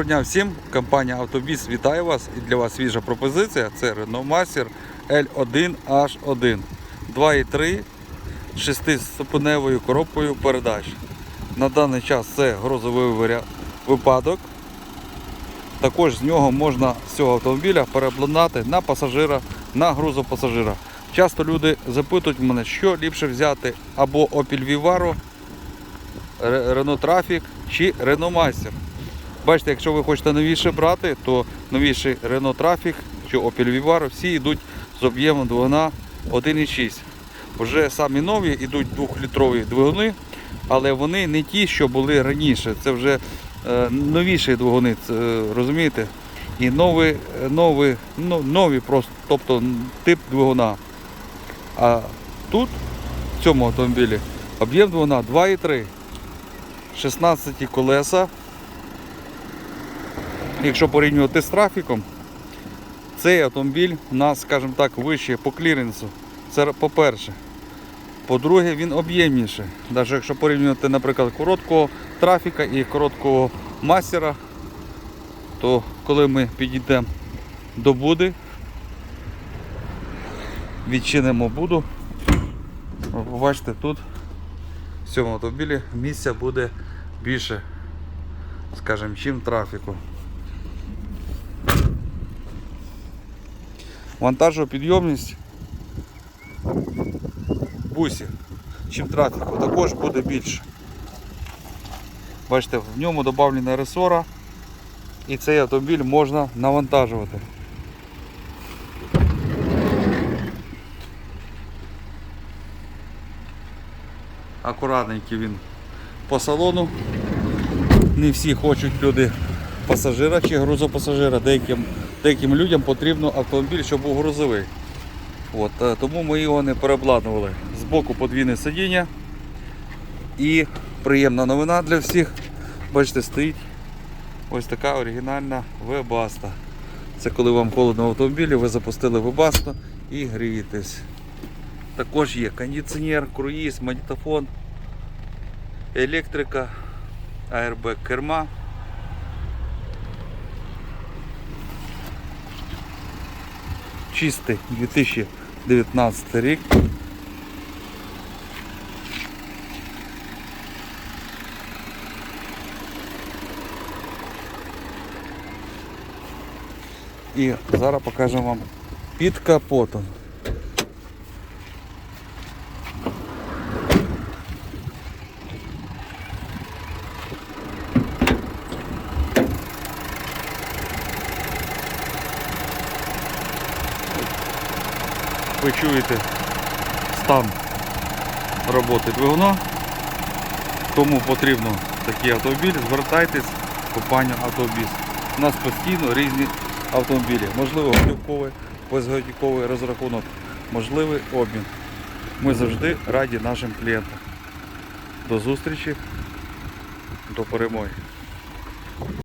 Доброго дня всім. Компанія Автобіс вітає вас. І для вас свіжа пропозиція. Це Renault Master L1H1 2.3 шестиступеневою коробкою передач. На даний час це грозовий випадок. Також з нього можна з цього автомобіля переобладнати на пасажира, на грузопасажира. Часто люди запитують мене, що ліпше взяти або Opel Vivaro, Renault Trafic чи Renault Master. Бачите, якщо ви хочете новіше брати, то новіший Renault Trafic чи Opel Vivaro всі йдуть з об'ємом двигуна 1,6. Вже самі нові йдуть 2-літрові двигуни, але вони не ті, що були раніше. Це вже е, новіші двигуни, розумієте? І нові, нові, ну, нові просто, тобто тип двигуна. А тут, в цьому автомобілі, об'єм двигуна 2,3. 16 колеса. Якщо порівнювати з трафіком, цей автомобіль у нас, скажімо так, вище по кліренсу. Це по-перше. По-друге, він об'ємніший. Навіть якщо порівнювати, наприклад, короткого трафіка і короткого мастера, то коли ми підійдемо до буди, відчинимо буду, побачите, тут в цьому автомобілі місця буде більше, скажімо, чим трафіку. Вантажопідйомність в бусі, чим трафіку, також буде більше. Бачите, в ньому додавлена ресора і цей автомобіль можна навантажувати. Акуратненький він по салону. Не всі хочуть люди пасажира чи грузопасажира. Деяким, деяким людям потрібно автомобіль, щоб був грузовий. От, е, тому ми його не переобладнували. Збоку подвійне сидіння. І приємна новина для всіх. Бачите, стоїть ось така оригінальна вебаста. Це коли вам холодно в автомобілі, ви запустили вебасту і грієтесь. Також є кондиціонер, круїз, магнітофон, електрика, аербек керма. Чистий 2019 рік. І зараз покажемо вам під капотом. Ви чуєте стан роботи двигуна. Кому потрібно такий автомобіль, звертайтесь в компанію Автобіс. У нас постійно різні автомобілі. Можливо, готівковий, безготівковий розрахунок, можливий обмін. Ми завжди раді нашим клієнтам. До зустрічі, до перемоги.